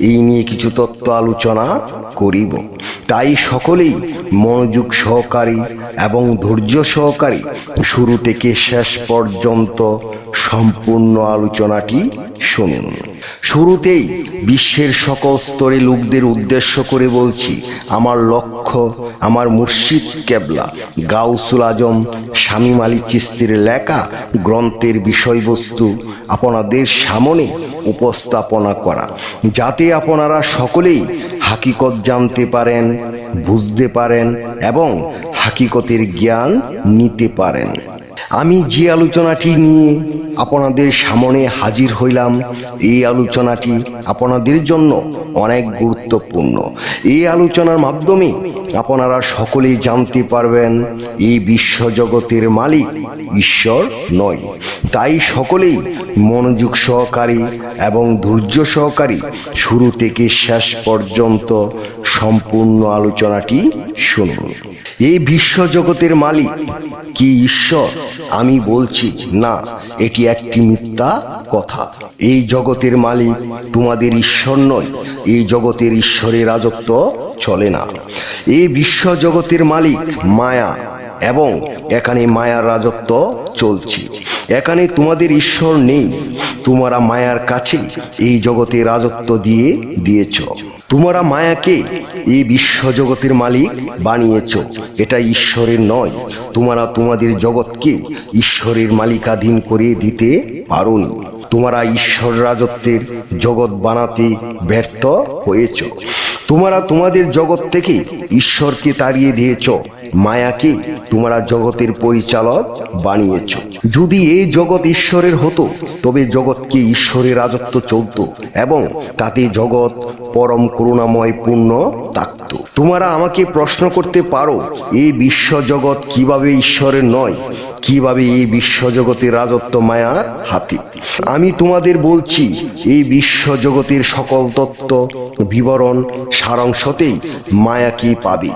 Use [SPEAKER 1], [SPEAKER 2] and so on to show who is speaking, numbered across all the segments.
[SPEAKER 1] এই নিয়ে কিছু তত্ত্ব আলোচনা করিব। তাই সকলেই মনোযোগ সহকারী এবং ধৈর্য সহকারী শুরু থেকে শেষ পর্যন্ত সম্পূর্ণ আলোচনাটি শুনুন। শুরুতেই বিশ্বের সকল স্তরে লোকদের উদ্দেশ্য করে বলছি, আমার লক্ষ্য, আমার মুর্শিদ কেবলা, গাউসুল আজম, শামীম আলী চিস্তির লেখা গ্রন্থের বিষয়বস্তু আপনাদের সামনে উপস্থাপনা করা, যাতে আপনারা সকলেই হাকিকত জানতে পারেন, বুঝতে পারেন এবং হাকিকতের জ্ঞান নিতে পারেন। আমি যে আলোচনাটি নিয়ে আপনাদের সামনে হাজির হইলাম, এই আলোচনাটি আপনাদের জন্য অনেক গুরুত্বপূর্ণ। এই আলোচনার মাধ্যমে আপনারা সকলেই জানতে পারবেন, এই বিশ্বজগতের মালিক ঈশ্বর নয়। তাই সকলেই মনোযোগ সহকারী এবং ধৈর্য সহকারী শুরু থেকে শেষ পর্যন্ত সম্পূর্ণ আলোচনাটি শুনুন। এই বিশ্বজগতের মালিক কি ঈশ্বর? আমি বলছি না। এটি একটি মিথ্যা কথা। এই জগতের মালিক তোমাদের ঈশ্বর নয়। এই জগতের ঈশ্বরের রাজত্ব চলে না। এই বিশ্ব জগতের মালিক মায়া এবং এখানে মায়ার রাজত্ব চলছে। এখানে তোমাদের ঈশ্বর নেই। তোমরা মায়ার কাছে এই জগতে রাজত্ব দিয়ে দিয়েছ। তোমরা মায়াকে এই বিশ্ব জগতের মালিক বানিয়েছ। এটা ঈশ্বরের নয়। তোমরা তোমাদের জগৎকে ঈশ্বরের মালিকাধীন করে দিতে পারোনি। তোমরা ঈশ্বর রাজত্বের জগৎ বানাতে ব্যর্থ হয়েছ। তোমরা তোমাদের জগৎ থেকে ঈশ্বরকে তাড়িয়ে দিয়েছ। মায়াকে তোমরা জগতের পরিচালক বানিয়েছ? যদি এই জগৎ ঈশ্বরের হতো, তবে জগৎকে ঈশ্বরের রাজত্ব চলত এবং তাতে জগৎ পরম করুণাময় পূর্ণ থাকত? তোমরা আমাকে প্রশ্ন করতে পারো, এই বিশ্ব জগৎ কীভাবে ঈশ্বরের নয়? কীভাবে এই বিশ্বজগতের রাজত্ব মায়ার হাতে? আমি তোমাদের বলছি, এই বিশ্বজগতের সকল তত্ত্ব, বিবরণ, সারাংশতেই মায়াকে পাবে?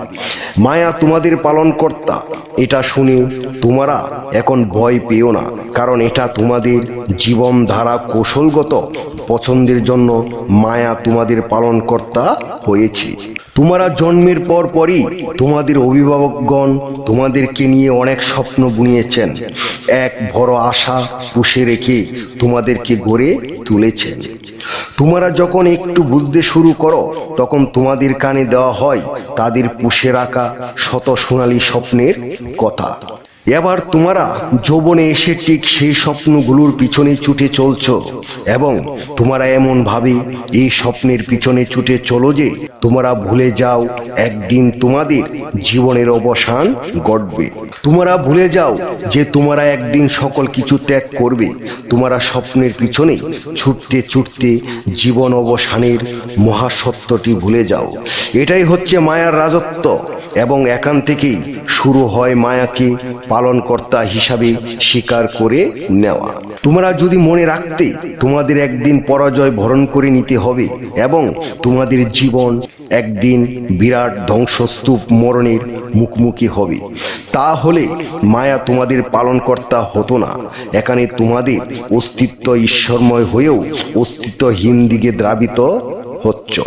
[SPEAKER 1] মায়া তোমাদের পালনকর্তা, এটা শুনে তোমরা এখন ভয় পেও না, কারণ এটা তোমাদের জীবনধারা কৌশলগত পছন্দের জন্য মায়া তোমাদের পালনকর্তা হয়েছে। তোমরা জন্মের পর পরই তোমাদের অভিভাবকগণ তোমাদেরকে নিয়ে অনেক স্বপ্ন বুনিয়েছেন। এক বড় আশা পুষে রেখে তোমাদেরকে গড়ে তুলেছেন। তোমরা যখন একটু বুঝতে শুরু করো, তখন তোমাদের কানে দেওয়া হয়, তাদের পুষে রাখা শত সোনালী স্বপ্নের কথা। এবার তোমরা যৌবনে এসে ঠিক সেই স্বপ্নগুলোর পিছনে ছুটে চলছ এবং তোমরা এমন ভাবে এই স্বপ্নের পিছনে ছুটে চলো যে তোমরা ভুলে যাও একদিন তোমাদের জীবনের অবসান ঘটবে। তোমরা ভুলে যাও যে তোমরা একদিন সকল কিছু ত্যাগ করবে। তোমরা স্বপ্নের পিছনে ছুটতে ছুটতে জীবন অবসানের মহাসত্যটি ভুলে যাও। এটাই হচ্ছে মায়ার রাজত্ব। এবং এখান থেকেই শুরু হয় মায়াকে পালনকর্তা হিসাবে স্বীকার করে নেওয়া। তোমরা যদি মনে রাখতে তোমাদের একদিন পরাজয় ভরণ করে নিতে হবে এবং তোমাদের জীবন একদিন বিরাট ধ্বংসস্তূপ মরণের মুখোমুখি হবে, তাহলে মায়া তোমাদের পালনকর্তা হতো না। এখানে তোমাদের অস্তিত্ব ঈশ্বরময় হয়েও অস্তিত্বহীন দিকে দ্রাবিত হচ্ছ।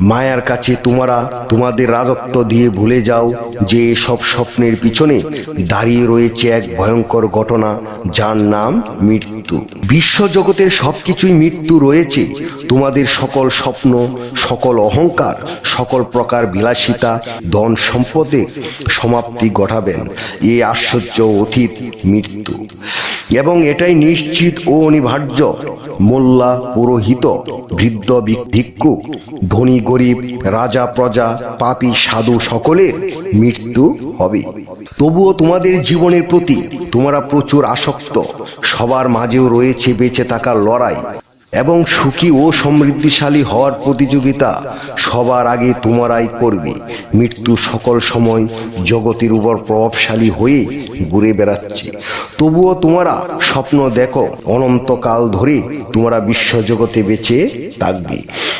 [SPEAKER 1] মায়ার কাছে তোমরা তোমাদের রাজত্ব দিয়ে ভুলে যাও যে সব স্বপ্নের পিছনে দাঁড়িয়ে রয়েছে এক ভয়ঙ্কর ঘটনা, যার নাম মৃত্যু। বিশ্ব জগতের সবকিছুই মৃত্যু রয়েছে। তোমাদের সকল স্বপ্ন, সকল অহংকার, সকল প্রকার বিলাসিতা, ধন সম্পদে সমাপ্তি ঘটাবেন। এই আশ্চর্য অতীত মৃত্যু। এবং এটাই নিশ্চিত ও অনিবার্য। মোল্লা, পুরোহিত, বৃদ্ধ, ভিক্ষু, ধনী গরিব, রাজা, প্রজা, পাপী, সাধু সকলের মৃত্যু হবে। তবুও তোমাদের জীবনের প্রতি তোমরা প্রচুর আসক্ত। সবার মাঝেও রয়েছে বেঁচে থাকার লড়াই। এবং সুখী ও সমৃদ্ধিশালী হওয়ার প্রতিযোগিতা সবার আগে তোমারাই করবে। মৃত্যু সকল সময় জগতের উপর প্রভাবশালী হয়ে ঘুরে বেড়াচ্ছে। তবুও তোমরা স্বপ্ন দেখো, অনন্তকাল ধরে তোমরা বিশ্বজগতে বেঁচে থাকবে।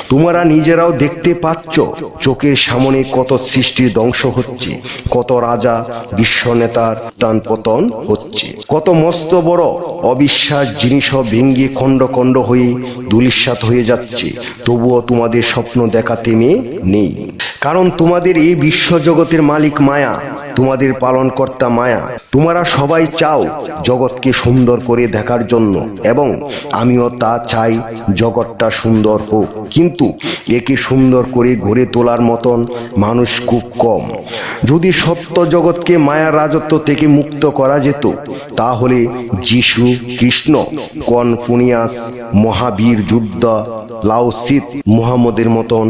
[SPEAKER 1] তোমরা নিজেরাও দেখতে পাচ্ছ চোখের সামনে কত সৃষ্টির ধ্বংস হচ্ছে, কত রাজা বিশ্ব নেতার টান পতন হচ্ছে। কত মস্ত বড় অবিশ্বাস জিনিসও ভেঙ্গে খণ্ড খণ্ড হয়ে দুলিশ্বাত হয়ে যাচ্ছে। তবুও তোমাদের স্বপ্ন দেখাতে মেয়ে নেই। কারণ তোমাদের এই বিশ্বজগতের মালিক মায়া। তোমাদের পালনকর্তা মায়া। তোমরা সবাই চাও জগৎকে সুন্দর করে দেখার জন্য এবং আমিও তা চাই জগৎটা সুন্দর হোক। কিন্তু একে সুন্দর করে গড়ে তোলার মতন মানুষ খুব কম। যদি সত্য জগৎকে মায়ার রাজত্ব থেকে মুক্ত করা যেত, তাহলে যিশু, কৃষ্ণ, কনফুনিয়াস, মহাবীর, যুদ্ধ লাউসিত মুহাম্মদের মতন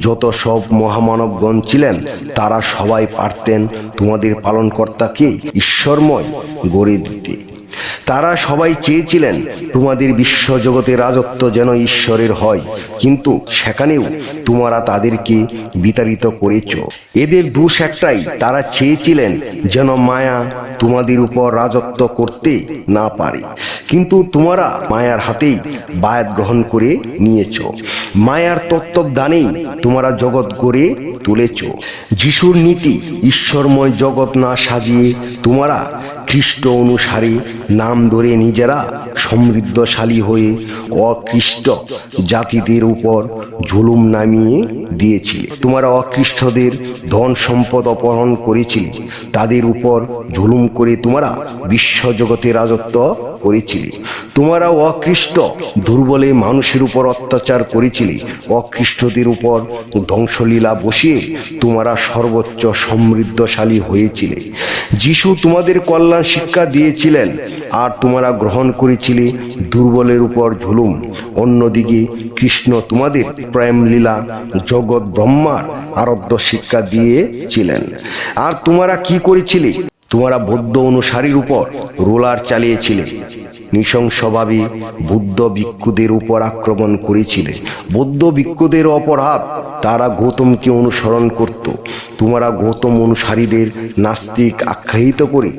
[SPEAKER 1] যত সব মহামানবগণ ছিলেন, তারা সবাই পারতেন তোমাদের পালনকর্তাকে ঈশ্বরময় গড়ে দিতে। তারা সবাই চেয়েছিলেন তোমাদের বিশ্বজগতের রাজত্ব যেন ঈশ্বরের হয়। কিন্তু সেখানেও তোমরা তাদেরকে বিতাড়িত করেছ। এদের দোষ একটাই, তারা চেয়েছিলেন যেন মায়া তোমাদের উপর রাজত্ব করতে না পারে। কিন্তু তোমরা মায়ার হাতেই বায়াত গ্রহণ করে নিয়েছ। মায়ার তত্ত্বদানেই তোমরা জগৎ গড়ে তুলেছ। যিশুর নীতি ঈশ্বরময় জগৎ না সাজিয়ে তোমরা খ্রিস্ট অনুসারে নাম ধরে নিজেরা সমৃদ্ধশালী হয়ে অকৃষ্ট জাতিদের উপর ঝুলুম নামিয়ে দিয়েছিলে। তোমরা অকৃষ্টদের ধন সম্পদ অপহরণ করেছিলে। তাদের উপর ঝুলুম করে তোমরা বিশ্বজগতে রাজত্ব করেছিলে। তোমরা অখ্রিস্ট দুর্বলে মানুষের উপর অত্যাচার করেছিলে। অখ্রিস্টদের উপর ধ্বংসলীলা বসিয়ে তোমরা সর্বোচ্চ সমৃদ্ধশালী হয়েছিলে। যিশু তোমাদের কল্যাণ শিক্ষা দিয়েছিলেন, আর তোমরা গ্রহণ করেছিলে দুর্বলের উপর ঝুলুম। অন্যদিকে কৃষ্ণ তোমাদের প্রেম লীলা জগৎ ব্রহ্মার আরাধ্য শিক্ষা দিয়েছিলেন। আর তোমরা কি করেছিলে? তোমরা বৌদ্ধ অনুসারীর উপর রোলার চালিয়েছিলে। নৃশংসভাবে বুদ্ধ ভিক্ষুদের উপর আক্রমণ করেছিলে। বৌদ্ধ ভিক্ষুদের অপরাধ, তারা গৌতমকে অনুসরণ করত। তোমরা গৌতম অনুসারীদের নাস্তিক আখ্যায়িত করে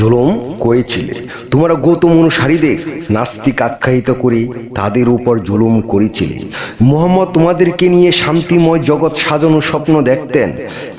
[SPEAKER 1] জুলুম করেছিলে। তোমরা গৌতম অনুসারীদের নাস্তিক আখ্যায়িত করে তাদের উপর জুলুম করেছিলে। মোহাম্মদ তোমাদেরকে নিয়ে শান্তিময় জগৎ সাজানো স্বপ্ন দেখতেন।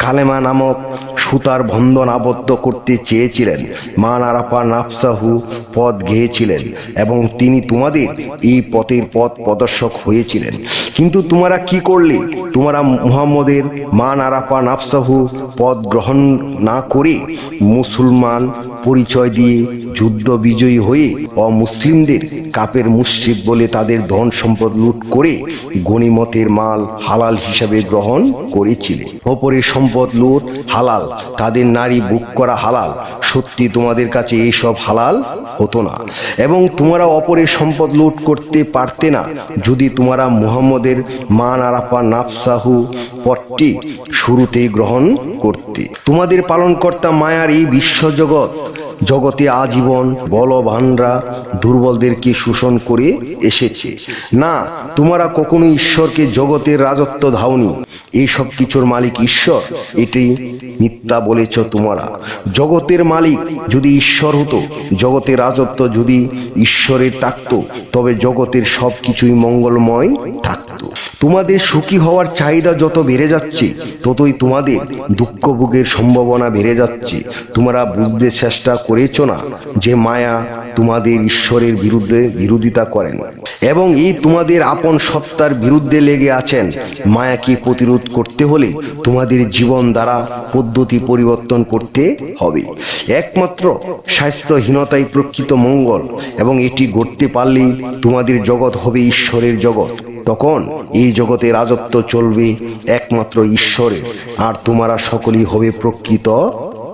[SPEAKER 1] কালেমা নামক সুতার বন্ধন আবদ্ধ করতে চেয়েছিলেন। মা নারাপা নাফসাহু পথ গেয়েছিলেন এবং তিনি তোমাদের এই পথের পথ প্রদর্শক হয়েছিলেন। কিন্তু তোমরা কি করলে? তোমরা মুহাম্মদের মা নারাপা নাফসাহু পদ গ্রহণ না করে মুসলমান পরিচয় দিয়ে যুদ্ধ বিজয়ী হয়ে অমুসলিমদের কাপের মুশ্রিক বলে তাদের ধন সম্পদ লুট করে গণিমতের মাল হালাল হিসাবে গ্রহণ করেছিলে। অপরের সম্পদ লুট হালাল, তাদের নারী বুক করা হালাল। সত্যি তোমাদের কাছে এইসব হালাল হতো না। এবং তোমরা অপরের সম্পদ লুট করতে পারতে না। যদি তোমরা মুহাম্মদের মান আরাফা নাফসাহু পটটি শুরুতেই গ্রহণ করতে। তোমাদের পালনকর্তা মায়ার এই বিশ্বজগৎ জগতে আজীবন বলবানরা দুর্বলদেরকে শোষণ করে এসেছে? না, তোমরা কখনো ঈশ্বরকে জগতের রাজত্ব ধাওনি এই সব কিছুর মালিক ঈশ্বর এটি মিথ্যা বলেছ তোমরা। জগতের মালিক যদি ঈশ্বর হতো, জগতের রাজত্ব যদি ঈশ্বরের থাকত, তবে জগতের সব কিছুই মঙ্গলময় থাকত। তোমাদের সুখী হওয়ার চাহিদা যত বেড়ে যাচ্ছে, ততই তোমাদের দুঃখ ভোগের সম্ভাবনা বেড়ে যাচ্ছে। তোমরা বুঝতে চেষ্টা করেছ না যে মায়া তোমাদের ঈশ্বরের বিরুদ্ধে বিরোধিতা করেন এবং এই তোমাদের আপন সত্তার বিরুদ্ধে লেগে আছেন, মায়াকে প্রতিরোধ করতে হলে তোমাদের জীবন দ্বারা পদ্ধতি পরিবর্তন করতে হবে। একমাত্র স্বাস্থ্যহীনতাই প্রকৃত মঙ্গল এবং এটি গড়তে পারলেই তোমাদের জগৎ হবে ঈশ্বরের জগৎ। তখন এই জগতে রাজত্ব চলবে একমাত্র ঈশ্বরের, আর তোমরা সকলেই হবে প্রকৃত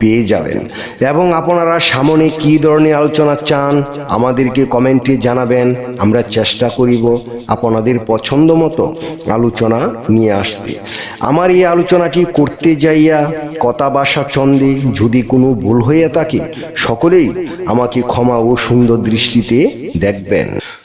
[SPEAKER 1] পেয়ে যাবেন। এবং আপনারা সামনে কি ধরনের আলোচনা চান, আমাদেরকে কমেন্টে জানাবেন, আমরা চেষ্টা করিব আপনাদের পছন্দ মতো আলোচনা নিয়ে আসতে। আমার এই আলোচনাটি করতে যাইয়া কথা বাসা চন্দে যদি কোনো ভুল হয়ে থাকে, সকলেই আমাকে ক্ষমা ও সুন্দর দৃষ্টিতে দেখবেন।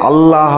[SPEAKER 1] আল্লাহ